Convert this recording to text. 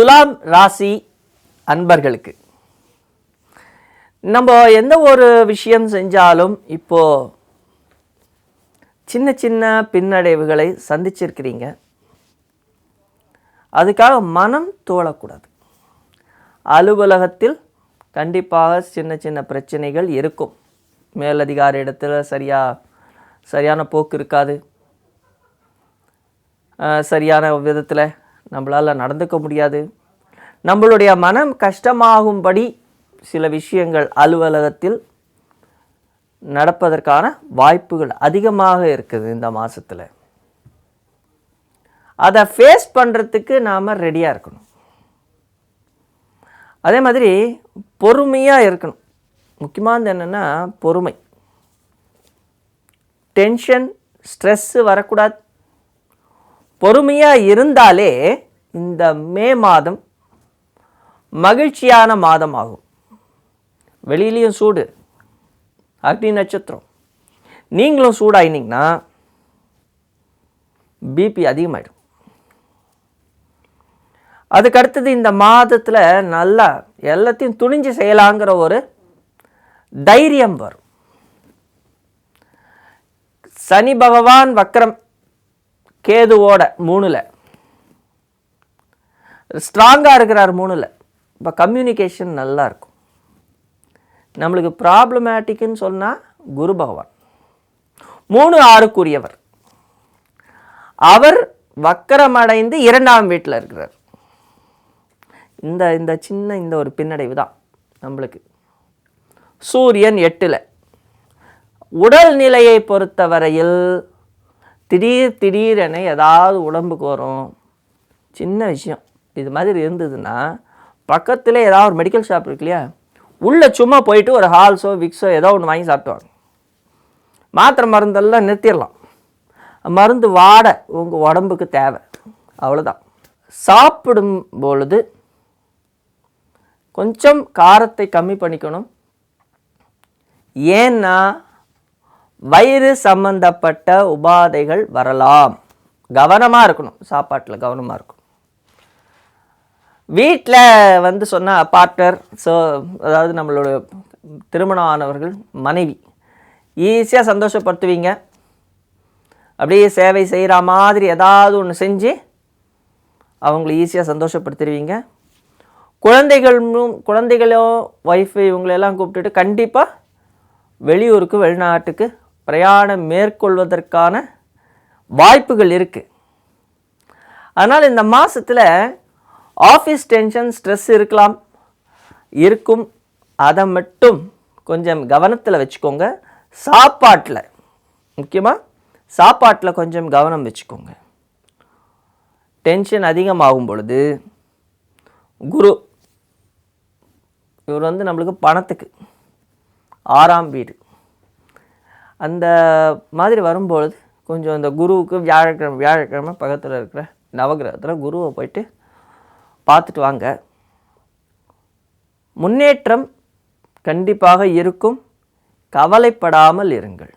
துலாம் ராசி அன்பர்களுக்கு. நம்ம எந்த ஒரு விஷயம் செஞ்சாலும் இப்போ சின்ன சின்ன பின்னடைவுகளை சந்திச்சிருக்கிறீங்க. அதுக்காக மனம் தோழக்கூடாது அலுவலகத்தில் கண்டிப்பாக சின்ன சின்ன பிரச்சனைகள் இருக்கும். மேலதிகாரி இடத்துல சரியா சரியான போக்கு இருக்காது. சரியான விதத்தில் நம்மளால் நடந்துக்க முடியாது. நம்மளுடைய மனம் கஷ்டமாகும்படி சில விஷயங்கள் அலுவலகத்தில் நடப்பதற்கான வாய்ப்புகள் அதிகமாக இருக்குது இந்த மாதத்தில் அதை ஃபேஸ் பண்ணுறதுக்கு நாம் ரெடியாக இருக்கணும். அதே மாதிரி பொறுமையாக இருக்கணும். முக்கியமானது என்னென்னா பொறுமை. டென்ஷன் ஸ்ட்ரெஸ்ஸு வரக்கூடாது. பொறுமையாக இருந்தாலே இந்த மே மாதம் மகிழ்ச்சியான மாதம் ஆகும் வெளியிலையும் சூடு. அக்னி நட்சத்திரம். நீங்களும் சூடாயினீங்கன்னா பிபி அதிகமாயிடும். அதுக்கடுத்தது இந்த மாதத்தில் நல்லா எல்லாத்தையும் துணிஞ்சு செய்யலாங்கிற ஒரு தைரியம் வரும். சனி பகவான் வக்ரம் கேதுவோட மூணில். ஸ்ட்ராங்காக இருக்கிறார் மூணில். இப்போ கம்யூனிகேஷன் நல்லா இருக்கும் நம்மளுக்கு ப்ராப்ளமேட்டிக்குன்னு சொன்னால் குரு பகவான். மூணு ஆறுக்குரியவர். அவர் வக்கரமடைந்து இரண்டாம் வீட்டில் இருக்கிறார். இந்த இந்த சின்ன இந்த ஒரு பின்னடைவு தான் நம்மளுக்கு. சூரியன் எட்டில். உடல் நிலையை பொறுத்தவரையில் திடீர் திடீரென ஏதாவது உடம்புக்கு வரும். சின்ன விஷயம். இது மாதிரி இருந்ததுன்னா பக்கத்தில் ஏதாவது ஒரு மெடிக்கல் ஷாப் இருக்கு இல்லையா உள்ளே சும்மா போயிட்டு ஒரு ஹால்ஸோ விக்ஸோ ஏதோ ஒன்று வாங்கி சாப்பிட்டுவாங்க. மாத்திரை மருந்தெல்லாம் நிறுத்திடலாம். மருந்து வாட உங்கள் உடம்புக்கு தேவை. அவ்வளோதான் சாப்பிடும் பொழுது கொஞ்சம் காரத்தை கம்மி பண்ணிக்கணும். ஏன்னா வயிறு சம்பந்தப்பட்ட உபாதைகள் வரலாம். கவனமாக இருக்கணும். சாப்பாட்டில் கவனமாக இருக்கணும். வீட்டில் வந்து சொன்னால் பார்ட்னர் ஸோ அதாவது நம்மளோட திருமணம் ஆனவர்கள் மனைவி. ஈஸியாக சந்தோஷப்படுத்துவீங்க. அப்படியே சேவை செய்கிற மாதிரி ஏதாவது ஒன்று செஞ்சு அவங்கள ஈஸியாக சந்தோஷப்படுத்திடுவீங்க குழந்தைகளும் குழந்தைகளோ ஒய்ஃபு இவங்களெல்லாம் கூப்பிட்டுட்டு கண்டிப்பாக வெளியூருக்கு வெளிநாட்டுக்கு பிரயாணம் மேற்கொள்வதற்கான வாய்ப்புகள் இருக்குது அதனால் இந்த மாதத்தில் ஆஃபீஸ் டென்ஷன் ஸ்ட்ரெஸ் இருக்கலாம். இருக்கும். அதை மட்டும் கொஞ்சம் கவனத்தில் வச்சுக்கோங்க. சாப்பாட்டில் முக்கியமாக சாப்பாட்டில் கொஞ்சம் கவனம் வச்சுக்கோங்க. டென்ஷன் அதிகமாகும் பொழுது குரு இவர் வந்து நம்மளுக்கு பணத்துக்கு ஆறாம் வீடு. அந்த மாதிரி வரும்பொழுது கொஞ்சம் இந்த குருவுக்கு வியாழக்கிழமை வியாழக்கிழமை பக்கத்தில் இருக்கிற நவகிரகத்தில் குருவை போயிட்டு பார்த்துட்டு வாங்க. முன்னேற்றம் கண்டிப்பாக இருக்கும். கவலைப்படாமல் இருங்கள்.